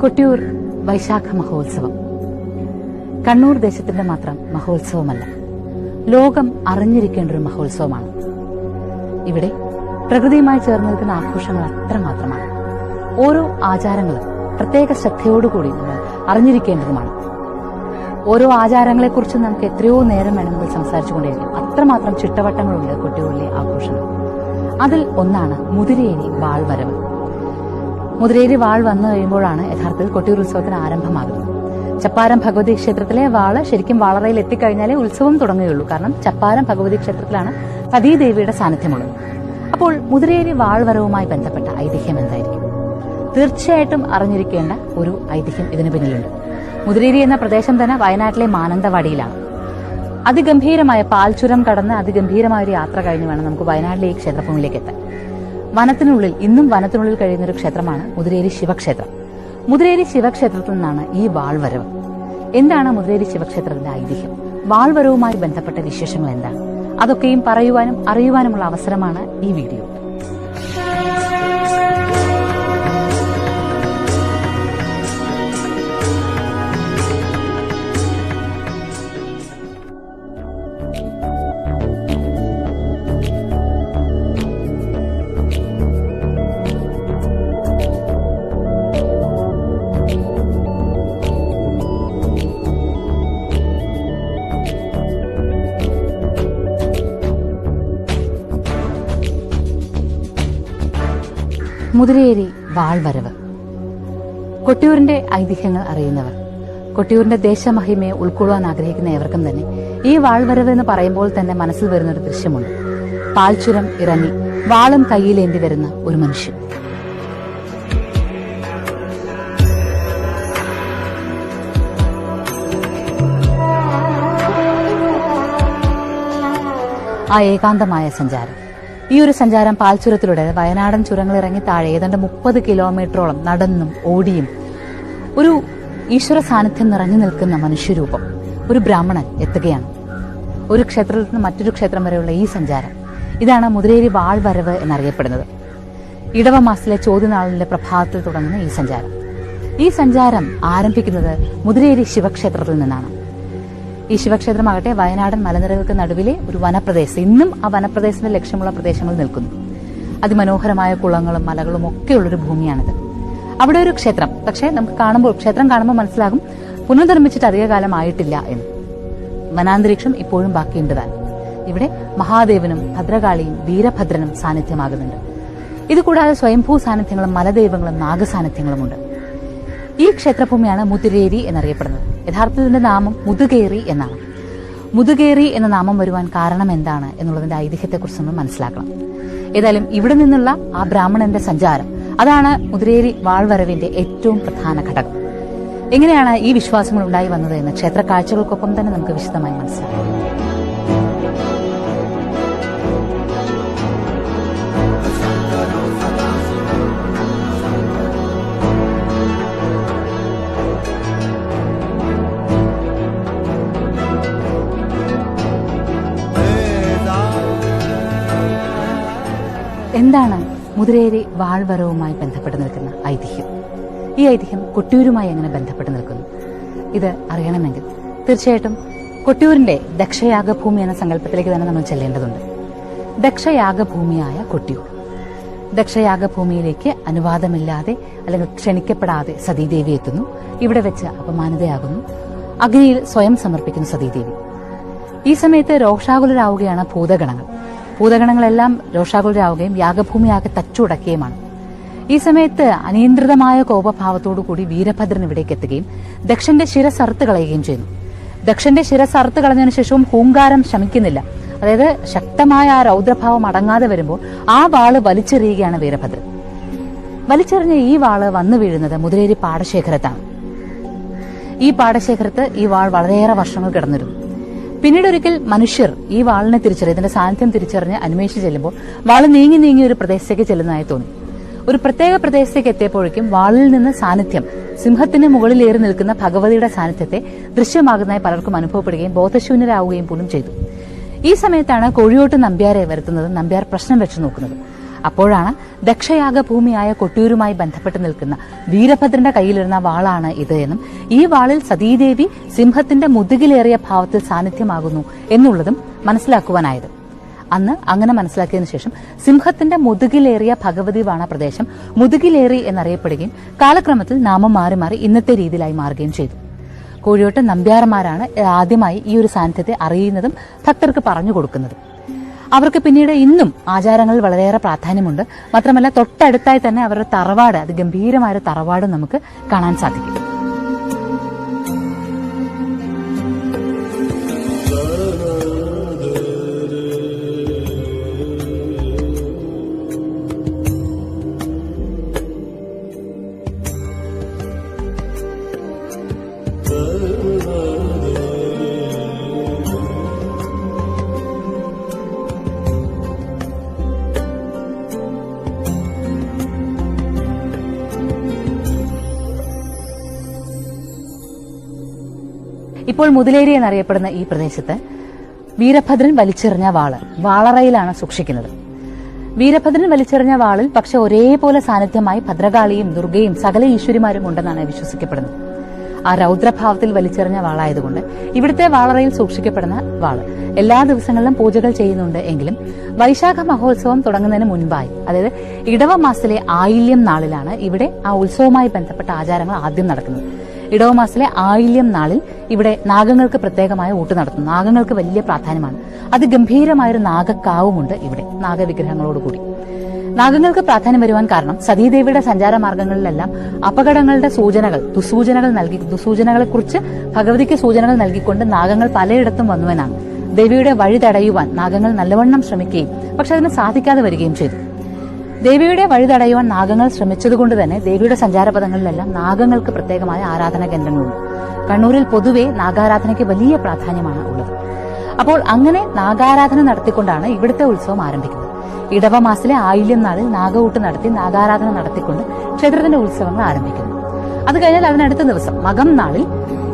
കൊട്ടിയൂർ വൈശാഖ മഹോത്സവം. കണ്ണൂർ ദേശത്തിന്റെ മാത്രം മഹോത്സവമല്ല ലോകം അറിഞ്ഞിരിക്കേണ്ട ഒരു മഹോത്സവമാണ്. ഇവിടെ പ്രകൃതിയുമായി ചേർന്ന് നിൽക്കുന്ന ആഘോഷങ്ങൾ അത്രമാത്രമാണ് ഓരോ ആചാരങ്ങളും പ്രത്യേക ശ്രദ്ധയോടുകൂടി നമ്മൾ അറിഞ്ഞിരിക്കേണ്ടതുമാണ്. ഓരോ ആചാരങ്ങളെക്കുറിച്ച് നമുക്ക് എത്രയോ നേരം വേണമെങ്കിൽ സംസാരിച്ചുകൊണ്ടിരിക്കും അത്രമാത്രം ചിട്ടവട്ടങ്ങളുണ്ട് കൊട്ടിയൂരിലെ ആഘോഷങ്ങൾ. അതിൽ ഒന്നാണ് മുതിരേരി വാൾവരവ് മുതിരേരി വാൾ വന്നു കഴിയുമ്പോഴാണ് യഥാർത്ഥത്തിൽ കൊട്ടിയൂർ ഉത്സവത്തിന് ആരംഭമാകുന്നത്. ചപ്പാരം ഭഗവതി ക്ഷേത്രത്തിലെ വാൾ ശരിക്കും വാളറയിൽ എത്തിക്കഴിഞ്ഞാലേ ഉത്സവം തുടങ്ങുകയുള്ളൂ. കാരണം ചപ്പാരം ഭഗവതി ക്ഷേത്രത്തിലാണ് സതീദേവിയുടെ സാന്നിധ്യമുള്ളത്. അപ്പോൾ മുതിരേരി വാൾവരവുമായി ബന്ധപ്പെട്ട ഐതിഹ്യം എന്തായിരിക്കും? തീർച്ചയായിട്ടും അറിഞ്ഞിരിക്കേണ്ട ഒരു ഐതിഹ്യം ഇതിനു പിന്നിലുണ്ട്. മുതിരേരി എന്ന പ്രദേശം തന്നെ വയനാട്ടിലെ മാനന്തവാടിയിലാണ്. അതിഗംഭീരമായ പാൽച്ചുരം കടന്ന് അതിഗംഭീരമായ ഒരു യാത്ര കഴിഞ്ഞ് വേണം നമുക്ക് വയനാട്ടിലെ ഈ ക്ഷേത്രഭൂമിയിലേക്ക് എത്താൻ. വനത്തിനുള്ളിൽ ഇന്നും വനത്തിനുള്ളിൽ കഴിയുന്ന ഒരു ക്ഷേത്രമാണ് മുതിരേരി ശിവക്ഷേത്രം. മുതിരേരി ശിവക്ഷേത്രത്തിൽ നിന്നാണ് ഈ വാൾവരവ്. എന്താണ് മുതിരേരി ശിവക്ഷേത്രത്തിന്റെ ഐതിഹ്യം? വാൾവരവുമായി ബന്ധപ്പെട്ട വിശേഷങ്ങൾ എന്താണ്? അതൊക്കെയും പറയുവാനും അറിയുവാനുമുള്ള അവസരമാണ് ഈ വീഡിയോ. മുതിരേരി വാൾവരവ്. കൊട്ടിയൂരിന്റെ ഐതിഹ്യങ്ങൾ അറിയുന്നവർ കൊട്ടിയൂരിന്റെ ദേശമഹിമയെ ഉൾക്കൊള്ളാൻ ആഗ്രഹിക്കുന്ന ഏവർക്കും തന്നെ ഈ വാൾവരവ് എന്ന് പറയുമ്പോൾ തന്നെ മനസ്സിൽ വരുന്ന ഒരു ദൃശ്യമുണ്ട്. പാൽച്ചുരം ഇറങ്ങി വാളും കയ്യിലേന്തി വരുന്ന ഒരു മനുഷ്യൻ. ആ ഏകാന്തമായ സഞ്ചാരം. ഈ ഒരു സഞ്ചാരം പാൽച്ചുരത്തിലൂടെ വയനാടൻ ചുരങ്ങളിറങ്ങി താഴെ ഏതാണ്ട് മുപ്പത് കിലോമീറ്ററോളം നടന്നും ഓടിയും ഒരു ഈശ്വര സാന്നിധ്യം നിറഞ്ഞു നിൽക്കുന്ന മനുഷ്യരൂപം ഒരു ബ്രാഹ്മണൻ എത്തുകയാണ്. ഒരു ക്ഷേത്രത്തിൽ നിന്ന് മറ്റൊരു ക്ഷേത്രം വരെയുള്ള ഈ സഞ്ചാരം. ഇതാണ് മുതിരേരി വാൾവരവ് എന്നറിയപ്പെടുന്നത്. ഇടവ മാസത്തിലെ ചോദ്യനാളിലെ പ്രഭാതത്തിൽ തുടങ്ങുന്ന ഈ സഞ്ചാരം. ഈ സഞ്ചാരം ആരംഭിക്കുന്നത് മുതിരേരി ശിവക്ഷേത്രത്തിൽ നിന്നാണ്. ഈ ശിവക്ഷേത്രമാകട്ടെ വയനാടൻ മലനിരകൾക്ക് നടുവിലെ ഒരു വനപ്രദേശം. ഇന്നും ആ വനപ്രദേശത്തിന്റെ ലക്ഷ്യമുള്ള പ്രദേശങ്ങൾ നിൽക്കുന്നു. അതിമനോഹരമായ കുളങ്ങളും മലകളും ഒക്കെയുള്ളൊരു ഭൂമിയാണിത്. അവിടെ ഒരു ക്ഷേത്രം. പക്ഷേ നമുക്ക് കാണുമ്പോൾ ക്ഷേത്രം കാണുമ്പോൾ മനസ്സിലാകും പുനർനിർമ്മിച്ചിട്ട് അധികകാലം ആയിട്ടില്ല എന്ന്. വനാന്തരീക്ഷം ഇപ്പോഴും ബാക്കിയുണ്ട് ഇവിടെ മഹാദേവനും ഭദ്രകാളിയും വീരഭദ്രനും സാന്നിധ്യമാകുന്നുണ്ട്. ഇതുകൂടാതെ സ്വയംഭൂ സാന്നിധ്യങ്ങളും മലദൈവങ്ങളും നാഗസാന്നിധ്യങ്ങളുമുണ്ട്. ഈ ക്ഷേത്രഭൂമിയാണ് മുതിരേരി എന്നറിയപ്പെടുന്നത്. യഥാർത്ഥത്തിന്റെ നാമം മുതുകേറി എന്നാണ്. മുതുകേറി എന്ന നാമം വരുവാൻ കാരണം എന്താണ് എന്നുള്ളതിന്റെ ഐതിഹ്യത്തെക്കുറിച്ച് നമ്മൾ മനസ്സിലാക്കണം. ഏതായാലും ഇവിടെ നിന്നുള്ള ആ ബ്രാഹ്മണന്റെ സഞ്ചാരം അതാണ് മുതിരേരി വാൾവരവിന്റെ ഏറ്റവും പ്രധാന ഘടകം. എങ്ങനെയാണ് ഈ വിശ്വാസങ്ങൾ ഉണ്ടായി വന്നത് എന്ന് ക്ഷേത്ര കാഴ്ചകൾക്കൊപ്പം തന്നെ നമുക്ക് വിശദമായി മനസ്സിലാക്കാം. എന്താണ് മുതിരേരി വാൾവരവുമായി ബന്ധപ്പെട്ട് നിൽക്കുന്ന ഐതിഹ്യം? ഈ ഐതിഹ്യം കൊട്ടിയൂരുമായി എങ്ങനെ ബന്ധപ്പെട്ട് നിൽക്കുന്നു? ഇത് അറിയണമെങ്കിൽ തീർച്ചയായിട്ടും കൊട്ടിയൂരിന്റെ ദക്ഷയാഗഭൂമി എന്ന സങ്കല്പത്തിലേക്ക് തന്നെ നമ്മൾ ചെല്ലേണ്ടതുണ്ട്. ദക്ഷയാഗഭൂമിയായ കൊട്ടിയൂർ. ദക്ഷയാഗഭൂമിയിലേക്ക് അനുവാദമില്ലാതെ അല്ലെങ്കിൽ ക്ഷണിക്കപ്പെടാതെ സതീദേവി എത്തുന്നു. ഇവിടെ വെച്ച് അപമാനിതയാകുന്നു. അഗ്നിയിൽ സ്വയം സമർപ്പിക്കുന്നു സതീദേവി. ഈ സമയത്ത് രോഷാകുലരാവുകയാണ് ഭൂതഗണങ്ങൾ. ഭൂതഗണങ്ങളെല്ലാം രോഷാകുലരാവുകയും യാഗഭൂമിയാകെ തച്ചുടക്കുകയുമാണ്. ഈ സമയത്ത് അനിയന്ത്രിതമായ കോപഭാവത്തോടു കൂടി വീരഭദ്രൻ ഇവിടേക്ക് എത്തുകയും ദക്ഷന്റെ ശിരസ് അറുത്ത് കളയുകയും ചെയ്യുന്നു. ദക്ഷന്റെ ശിരസ് അറുത്ത് കളഞ്ഞതിനു ശേഷവും ഹൂങ്കാരം ശമിക്കുന്നില്ല. അതായത് ശക്തമായ ആ രൗദ്രഭാവം അടങ്ങാതെ വരുമ്പോൾ ആ വാൾ വലിച്ചെറിയുകയാണ് വീരഭദ്രൻ. വലിച്ചെറിഞ്ഞ ഈ വാൾ വന്നു വീഴുന്നത് മുതിരേരി പാടശേഖരത്താണ്. ഈ പാടശേഖരത്ത് ഈ വാൾ വളരെയേറെ വർഷങ്ങൾ കിടന്നിരുന്നു. പിന്നീട് ഒരിക്കൽ മനുഷ്യർ ഈ വാളിനെ തിരിച്ചറിയ ഇതിന്റെ സാന്നിധ്യം തിരിച്ചറിഞ്ഞ് അന്വേഷിച്ച് ചെല്ലുമ്പോൾ വാൾ നീങ്ങി നീങ്ങി ഒരു പ്രദേശത്തേക്ക് ചെല്ലുന്നതായി തോന്നി. ഒരു പ്രത്യേക പ്രദേശത്തേക്ക് എത്തിയപ്പോഴേക്കും വാളിൽ നിന്ന് സാന്നിധ്യം സിംഹത്തിന് മുകളിലേറി നിൽക്കുന്ന ഭഗവതിയുടെ സാന്നിധ്യത്തെ ദൃശ്യമാകുന്നതായി പലർക്കും അനുഭവപ്പെടുകയും ബോധശൂന്യരാകുകയും പോലും ചെയ്തു. ഈ സമയത്താണ് കോഴിയോട്ട് നമ്പ്യാരെ വരുത്തുന്നത് നമ്പ്യാർ പ്രശ്നം വെച്ചു നോക്കുന്നത്. അപ്പോഴാണ് ദക്ഷയാഗ ഭൂമിയായ കൊട്ടിയൂരുമായി ബന്ധപ്പെട്ട് നിൽക്കുന്ന വീരഭദ്രന്റെ കയ്യിലിരുന്ന വാളാണ് ഇത് എന്നും ഈ വാളിൽ സതീദേവി സിംഹത്തിന്റെ മുതുകിലേറിയ ഭാവത്തിൽ സാന്നിധ്യമാകുന്നു എന്നുള്ളതും മനസ്സിലാക്കുവാനായത്. അന്ന് അങ്ങനെ മനസ്സിലാക്കിയതിനു ശേഷം സിംഹത്തിന്റെ മുതുകിലേറിയ ഭഗവതി വാണ പ്രദേശം മുതുകിലേറി എന്നറിയപ്പെടുകയും കാലക്രമത്തിൽ നാമം മാറി മാറി ഇന്നത്തെ രീതിയിലായി മാറുകയും ചെയ്തു. കോഴിയോട്ട് നമ്പ്യാറന്മാരാണ് ആദ്യമായി ഈ ഒരു സാന്നിധ്യത്തെ അറിയുന്നതും ഭക്തർക്ക് പറഞ്ഞു കൊടുക്കുന്നതും. അവർക്ക് പിന്നീട് ഇന്നും ആചാരങ്ങൾ വളരെയേറെ പ്രാധാന്യമുണ്ട്. മാത്രമല്ല തൊട്ടടുത്തായി തന്നെ അവരുടെ തറവാട് അത് ഗംഭീരമായ തറവാട് നമുക്ക് കാണാൻ സാധിക്കും. ഇപ്പോൾ മുതലേരി എന്നറിയപ്പെടുന്ന ഈ പ്രദേശത്ത് വീരഭദ്രൻ വലിച്ചെറിഞ്ഞ വാൾ വാളറയിലാണ് സൂക്ഷിക്കുന്നത്. വീരഭദ്രൻ വലിച്ചെറിഞ്ഞ വാളിൽ പക്ഷെ ഒരേപോലെ സാന്നിധ്യമായി ഭദ്രകാളിയും ദുർഗയും സകല ഈശ്വരിമാരും ഉണ്ടെന്നാണ് വിശ്വസിക്കപ്പെടുന്നത്. ആ രൗദ്രഭാവത്തിൽ വലിച്ചെറിഞ്ഞ വാളായതുകൊണ്ട് ഇവിടുത്തെ വാളറയിൽ സൂക്ഷിക്കപ്പെടുന്ന വാൾ എല്ലാ ദിവസങ്ങളിലും പൂജകൾ ചെയ്യുന്നുണ്ട് എങ്കിലും വൈശാഖ മഹോത്സവം തുടങ്ങുന്നതിന് മുൻപായി അതായത് ഇടവ മാസത്തിലെ ആയില്യം നാളിലാണ് ഇവിടെ ആ ഉത്സവവുമായി ബന്ധപ്പെട്ട ആചാരങ്ങൾ ആദ്യം നടക്കുന്നത്. ഇടവ മാസത്തിലെ ആയില്യം നാളിൽ ഇവിടെ നാഗങ്ങൾക്ക് പ്രത്യേകമായ ഊട്ട് നടത്തുന്നു. നാഗങ്ങൾക്ക് വലിയ പ്രാധാന്യമാണ്. അത് അതിഗംഭീരമായൊരു നാഗക്കാവുമുണ്ട് ഇവിടെ നാഗവിഗ്രഹങ്ങളോടുകൂടി നാഗങ്ങൾക്ക് പ്രാധാന്യം വരുവാൻ കാരണം സതീദേവിയുടെ സഞ്ചാര മാർഗങ്ങളിലെല്ലാം അപകടങ്ങളുടെ സൂചനകൾ ദുസൂചനകൾ നൽകി ദുസൂചനകളെ കുറിച്ച് ഭഗവതിക്ക് സൂചനകൾ നൽകിക്കൊണ്ട് നാഗങ്ങൾ പലയിടത്തും വന്നുവെന്നാണ്. ദേവിയുടെ വഴി തടയുവാൻ നാഗങ്ങൾ നല്ലവണ്ണം ശ്രമിക്കുകയും പക്ഷെ അതിന് സാധിക്കാതെ വരികയും ചെയ്തു. ദേവിയുടെ വഴി തടയുവാൻ നാഗങ്ങൾ ശ്രമിച്ചതുകൊണ്ട് തന്നെ ദേവിയുടെ സഞ്ചാരപഥങ്ങളിലെല്ലാം നാഗങ്ങൾക്ക് പ്രത്യേകമായ ആരാധനാ കേന്ദ്രങ്ങളുണ്ട്. കണ്ണൂരിൽ പൊതുവെ നാഗാരാധനയ്ക്ക് വലിയ പ്രാധാന്യമാണ് ഉള്ളത്. അപ്പോൾ അങ്ങനെ നാഗാരാധന നടത്തിക്കൊണ്ടാണ് ഇവിടുത്തെ ഉത്സവം ആരംഭിക്കുന്നത്. ഇടവ മാസത്തിലെ ആയില്യം നാളിൽ നാഗകൂട്ട് നടത്തി നാഗാരാധന നടത്തിക്കൊണ്ട് ക്ഷേത്രത്തിന്റെ ഉത്സവങ്ങൾ ആരംഭിക്കുന്നു. അത് കഴിഞ്ഞാൽ അതിനടുത്ത ദിവസം മകം നാളിൽ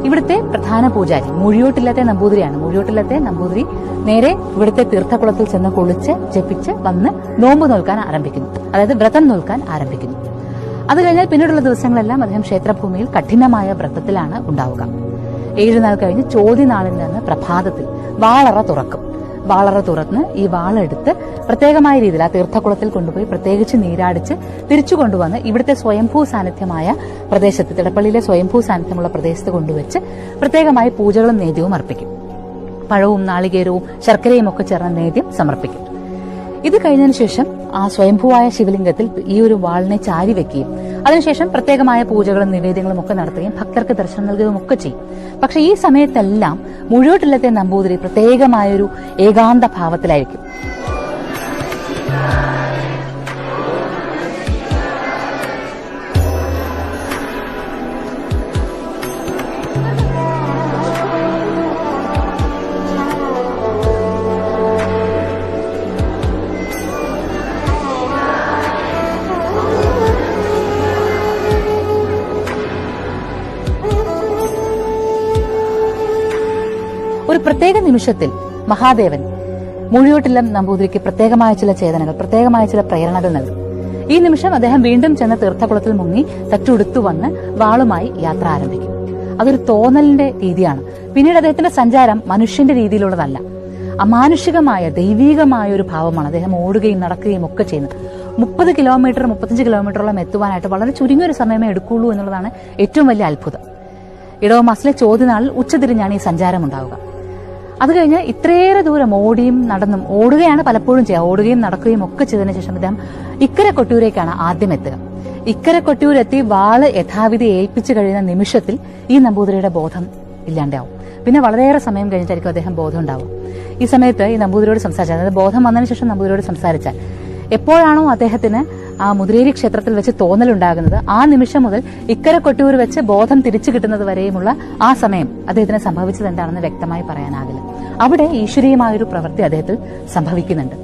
ഇവിടുത്തെ പ്രധാന പൂജാരി മുഴിയോട്ടില്ലാത്ത നമ്പൂതിരിയാണ്. മുഴിയോട്ടില്ലാത്ത നമ്പൂതിരി നേരെ ഇവിടുത്തെ തീർത്ഥക്കുളത്തിൽ ചെന്ന് കുളിച്ച് ജപിച്ച് വന്ന് നോമ്പ് നോൽക്കാൻ ആരംഭിക്കുന്നു. അതായത് വ്രതം നോൽക്കാൻ ആരംഭിക്കുന്നു. അത് കഴിഞ്ഞാൽ പിന്നീടുള്ള ദിവസങ്ങളെല്ലാം അദ്ദേഹം ക്ഷേത്രഭൂമിയിൽ കഠിനമായ വ്രതത്തിലാണ് ഉണ്ടാവുക. ഏഴുനാൾ കഴിഞ്ഞ് ചോദ്യനാളിൽ നിന്ന് പ്രഭാതത്തിൽ വാളറ തുറക്കും. വാളറ തുറന്ന് ഈ വാളെടുത്ത് പ്രത്യേകമായ രീതിയിൽ ആ തീർത്ഥക്കുളത്തിൽ കൊണ്ടുപോയി പ്രത്യേകിച്ച് നീരാടിച്ച് തിരിച്ചു കൊണ്ടുവന്ന് ഇവിടുത്തെ സ്വയംഭൂ സാന്നിധ്യമായ പ്രദേശത്ത് തിടപ്പള്ളിയിലെ സ്വയംഭൂ സാന്നിധ്യമുള്ള പ്രദേശത്ത് കൊണ്ടുവച്ച് പ്രത്യേകമായി പൂജകളും നേദ്യവും അർപ്പിക്കും. പഴവും നാളികേരവും ശർക്കരയും ഒക്കെ ചേർന്ന നേദ്യം സമർപ്പിക്കും. ഇത് കഴിഞ്ഞതിന് ശേഷം ആ സ്വയംഭൂവായ ശിവലിംഗത്തിൽ ഈ ഒരു വാളിനെ ചാരി വെക്കുകയും അതിനുശേഷം പ്രത്യേകമായ പൂജകളും നിവേദ്യങ്ങളും ഒക്കെ നടത്തുകയും ഭക്തർക്ക് ദർശനം നൽകുകയും ഒക്കെ ചെയ്യും. പക്ഷെ ഈ സമയത്തെല്ലാം മുഴുവട്ടില്ലത്തെ നമ്പൂതിരി പ്രത്യേകമായൊരു ഏകാന്ത ഭാവത്തിലായിരിക്കും ഒരു പ്രത്യേക നിമിഷത്തിൽ മഹാദേവൻ മുഴിയോട്ടില്ലം നമ്പൂതിരിക്ക് പ്രത്യേകമായ ചില ചേതനകൾ പ്രത്യേകമായ ചില പ്രേരണകൾ നൽകി. ഈ നിമിഷം അദ്ദേഹം വീണ്ടും ചെന്ന് തീർത്ഥകുളത്തിൽ മുങ്ങി തറ്റുടുത്തു വന്ന് വാളുമായി യാത്ര ആരംഭിക്കും. അതൊരു തോന്നലിന്റെ രീതിയാണ്. പിന്നീട് അദ്ദേഹത്തിന്റെ സഞ്ചാരം മനുഷ്യന്റെ രീതിയിലുള്ളതല്ല. അമാനുഷികമായ ദൈവീകമായ ഒരു ഭാവമാണ് അദ്ദേഹം ഓടുകയും നടക്കുകയും ഒക്കെ ചെയ്യുന്നത്. മുപ്പത് കിലോമീറ്റർ മുപ്പത്തഞ്ച് കിലോമീറ്ററോളം എത്തുവാനായിട്ട് വളരെ ചുരുങ്ങിയ ഒരു സമയമേ എടുക്കുള്ളൂ എന്നുള്ളതാണ് ഏറ്റവും വലിയ അത്ഭുതം. ഇടവ മാസത്തിലെ ചോദ്യനാളിൽ ഉച്ചതിരിഞ്ഞാണ് ഈ സഞ്ചാരം ഉണ്ടാവുക. അത് കഴിഞ്ഞ് ഇത്രയേറെ ദൂരം ഓടിയും നടന്നും ഓടുകയാണ് പലപ്പോഴും ചെയ്യുക. ഓടുകയും നടക്കുകയും ഒക്കെ ചെയ്തതിനു ശേഷം അദ്ദേഹം ഇക്കര കൊട്ടിയൂരേക്കാണ് ആദ്യം എത്തുക. ഇക്കര കൊട്ടിയൂരെത്തി വാൾ യഥാവിധി ഏൽപ്പിച്ചു കഴിയുന്ന നിമിഷത്തിൽ ഈ നമ്പൂതിരിയുടെ ബോധം ഇല്ലാണ്ടാവും. പിന്നെ വളരെയേറെ സമയം കഴിഞ്ഞിട്ടായിരിക്കും അദ്ദേഹം ബോധം ഉണ്ടാവും ഈ സമയത്ത് ഈ നമ്പൂതിരിയോട് സംസാരിച്ചാൽ അതായത് ബോധം വന്നതിന് ശേഷം നമ്പൂതിരിയോട് സംസാരിച്ചാൽ എപ്പോഴാണോ അദ്ദേഹത്തിന് ആ മുതിരേരി ക്ഷേത്രത്തിൽ വെച്ച് തോന്നലുണ്ടാകുന്നത് ആ നിമിഷം മുതൽ ഇക്കര കൊട്ടിയൂർ വെച്ച് ബോധം തിരിച്ചു കിട്ടുന്നത് വരെയുമുള്ള ആ സമയം അദ്ദേഹത്തിന് സംഭവിച്ചത് എന്താണെന്ന് വ്യക്തമായി പറയാനാകില്ല. അവിടെ ഈശ്വരീയമായൊരു പ്രവൃത്തി അദ്ദേഹത്തിൽ സംഭവിക്കുന്നുണ്ട്.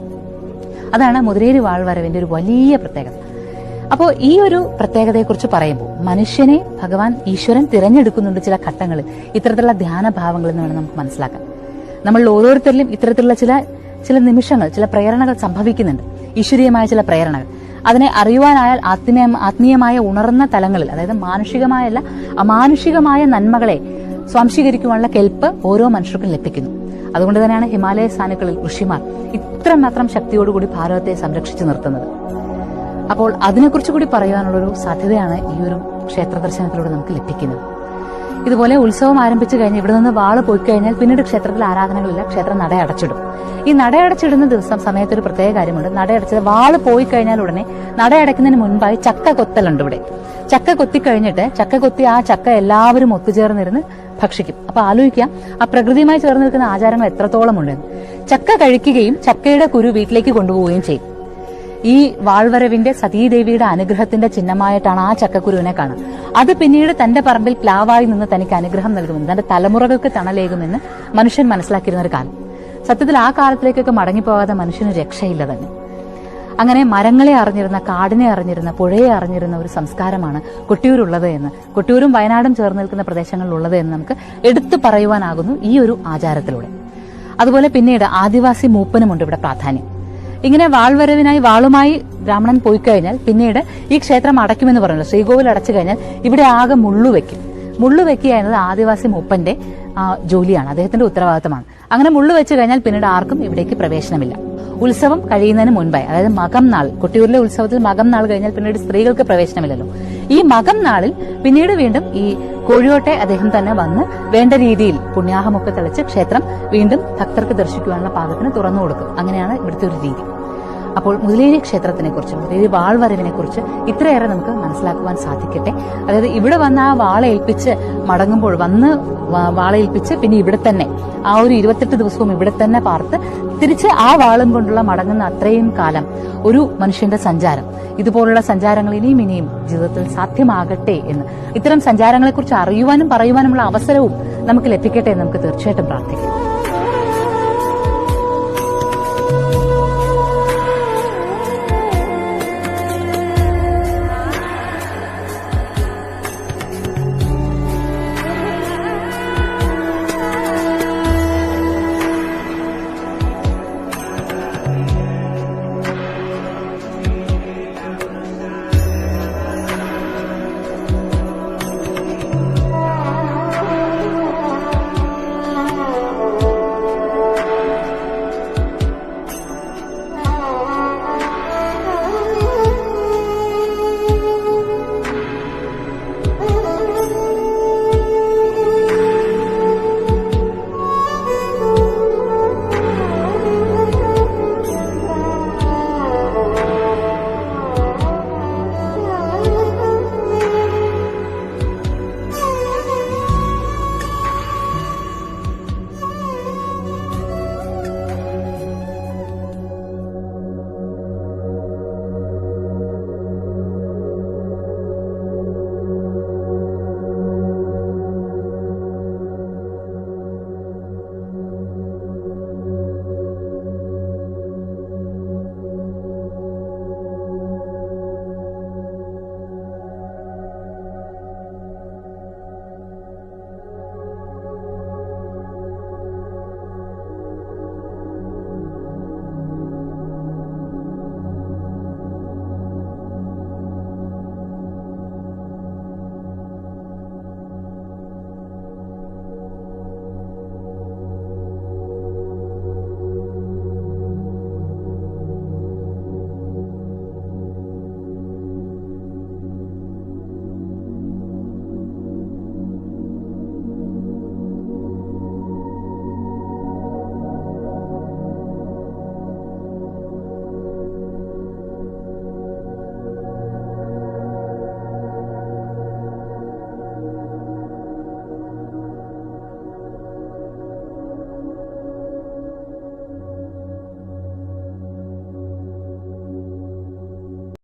അതാണ് മുതിരേരി വാഴ്വരവിന്റെ ഒരു വലിയ പ്രത്യേകത. അപ്പോൾ ഈ ഒരു പ്രത്യേകതയെക്കുറിച്ച് പറയുമ്പോൾ മനുഷ്യനെ ഭഗവാൻ ഈശ്വരൻ തിരഞ്ഞെടുക്കുന്നുണ്ട് ചില ഘട്ടങ്ങളിൽ. ഇത്തരത്തിലുള്ള ധ്യാനഭാവങ്ങളിൽ നിന്ന് വേണം നമുക്ക് മനസ്സിലാക്കാൻ. നമ്മൾ ഓരോരുത്തരിലും ഇത്തരത്തിലുള്ള ചില ചില നിമിഷങ്ങൾ ചില പ്രേരണകൾ സംഭവിക്കുന്നുണ്ട്. ഈശ്വരീയമായ ചില പ്രേരണകൾ. അതിനെ അറിയുവാനായാൽ ആത്മീയ ആത്മീയമായ ഉണർന്ന തലങ്ങളിൽ അതായത് മാനുഷികമായല്ല അമാനുഷികമായ നന്മകളെ സ്വാംശീകരിക്കുവാനുള്ള കെൽപ്പ് ഓരോ മനുഷ്യർക്കും ലഭിക്കുന്നു. അതുകൊണ്ട് തന്നെയാണ് ഹിമാലയ സ്ഥാനുക്കളിൽ ഋഷിമാർ ഇത്രമാത്രം ശക്തിയോടുകൂടി ഭാരതത്തെ സംരക്ഷിച്ചു നിർത്തുന്നത്. അപ്പോൾ അതിനെക്കുറിച്ച് കൂടി പറയാനുള്ളൊരു സാധ്യതയാണ് ഈ ഒരു ക്ഷേത്ര ദർശനത്തിലൂടെ നമുക്ക് ലഭിക്കുന്നത്. ഇതുപോലെ ഉത്സവം ആരംഭിച്ചു കഴിഞ്ഞാൽ ഇവിടെ നിന്ന് വാൾ പോയി കഴിഞ്ഞാൽ പിന്നീട് ക്ഷേത്രത്തിൽ ആരാധനകളില്ല ക്ഷേത്രം നട അടച്ചിടും ഈ നടയടച്ചിടുന്ന ദിവസം സമയത്ത് ഒരു പ്രത്യേക കാര്യമുണ്ട്. നട അടച്ചത് വാൾ പോയി കഴിഞ്ഞാൽ ഉടനെ നട അടയ്ക്കുന്നതിന് മുൻപായി ചക്ക കൊത്തലുണ്ട് ഇവിടെ. ചക്ക കൊത്തി കഴിഞ്ഞിട്ട് ചക്ക കൊത്തി ആ ചക്ക എല്ലാവരും ഒത്തുചേർന്നിരുന്ന് ഭക്ഷിക്കും. അപ്പൊ ആലോചിക്കാം ആ പ്രകൃതിയുമായി ചേർന്ന് നിൽക്കുന്ന ആചാരങ്ങൾ എത്രത്തോളം ഉണ്ടെന്ന് ചക്ക കഴിക്കുകയും ചക്കയുടെ കുരു വീട്ടിലേക്ക് കൊണ്ടുപോവുകയും ചെയ്യും. ഈ വാൾവരവിന്റെ സതീദേവിയുടെ അനുഗ്രഹത്തിന്റെ ചിഹ്നമായിട്ടാണ് ആ ചക്കക്കുരുവിനെ കാണുന്നത്. അത് പിന്നീട് തന്റെ പറമ്പിൽ പ്ലാവായി നിന്ന് തനിക്ക് അനുഗ്രഹം നൽകുമെന്ന് തന്റെ തലമുറകൾക്ക് തണലേകുമെന്ന് മനുഷ്യൻ മനസ്സിലാക്കിയിരുന്ന ഒരു കാലം. സത്യത്തിൽ ആ കാലത്തിലേക്കൊക്കെ മടങ്ങിപ്പോകാതെ മനുഷ്യന് രക്ഷയില്ല തന്നെ. അങ്ങനെ മരങ്ങളെ അറിഞ്ഞിരുന്ന കാടിനെ അറിഞ്ഞിരുന്ന പുഴയെ അറിഞ്ഞിരുന്ന ഒരു സംസ്കാരമാണ് കൊട്ടിയൂരുള്ളത് എന്ന് കൊട്ടിയൂരും വയനാടും ചേർന്ന് നിൽക്കുന്ന പ്രദേശങ്ങളിലുള്ളത് എന്ന് നമുക്ക് എടുത്തു പറയുവാനാകുന്നു ഈ ഒരു ആചാരത്തിലൂടെ. അതുപോലെ പിന്നീട് ആദിവാസി മൂപ്പനുമുണ്ട് ഇവിടെ പ്രാധാന്യം. ഇങ്ങനെ വാൾവരവിനായി വാളുമായി ബ്രാഹ്മണൻ പോയി കഴിഞ്ഞാൽ പിന്നീട് ഈ ക്ഷേത്രം അടയ്ക്കുമെന്ന് പറഞ്ഞല്ലോ. ശ്രീകോവിൽ അടച്ചു കഴിഞ്ഞാൽ ഇവിടെ ആകെ മുള്ളു വെക്കും. മുള്ളു വെക്കുക എന്നത് ആദിവാസി മൂപ്പന്റെ ജോലിയാണ്. അദ്ദേഹത്തിന്റെ ഉത്തരവാദിത്തമാണ്. അങ്ങനെ മുള്ളു വെച്ചു കഴിഞ്ഞാൽ പിന്നീട് ആർക്കും ഇവിടേക്ക് പ്രവേശനമില്ല. ഉത്സവം കഴിയുന്നതിന് മുൻപായി അതായത് മകം നാൾ കൊട്ടിയൂരിലെ ഉത്സവത്തിൽ മകം നാൾ കഴിഞ്ഞാൽ പിന്നീട് സ്ത്രീകൾക്ക് പ്രവേശനമില്ലല്ലോ. ഈ മകം നാളിൽ പിന്നീട് വീണ്ടും ഈ കോഴിയോട്ടെ അദ്ദേഹം തന്നെ വന്ന് വേണ്ട രീതിയിൽ പുണ്യാഹമൊക്കെ തെളിച്ച് ക്ഷേത്രം വീണ്ടും ഭക്തർക്ക് ദർശിക്കുവാനുള്ള പാകത്തിന് തുറന്നു കൊടുക്കും. അങ്ങനെയാണ് ഇവിടുത്തെ ഒരു രീതി. അപ്പോൾ മുതലേരി ക്ഷേത്രത്തിനെ കുറിച്ച് മുതലേരി വാൾവരവിനെ കുറിച്ച് ഇത്രയേറെ നമുക്ക് മനസ്സിലാക്കുവാൻ സാധിക്കട്ടെ. അതായത് ഇവിടെ വന്ന് ആ വാളേൽപ്പിച്ച് മടങ്ങുമ്പോൾ വന്ന് വാളേൽപ്പിച്ച് പിന്നെ ഇവിടെ തന്നെ ആ ഒരു ഇരുപത്തെട്ട് ദിവസവും ഇവിടെ തന്നെ പാർത്ത് തിരിച്ച് ആ വാളും കൊണ്ടുള്ള മടങ്ങുന്ന അത്രയും കാലം ഒരു മനുഷ്യന്റെ സഞ്ചാരം. ഇതുപോലുള്ള സഞ്ചാരങ്ങൾ ഇനിയും ഇനിയും ജീവിതത്തിൽ സാധ്യമാകട്ടെ എന്ന്. ഇത്തരം സഞ്ചാരങ്ങളെക്കുറിച്ച് അറിയുവാനും പറയുവാനുമുള്ള അവസരവും നമുക്ക് ലഭിക്കട്ടെ എന്ന് നമുക്ക് തീർച്ചയായിട്ടും പ്രാർത്ഥിക്കാം.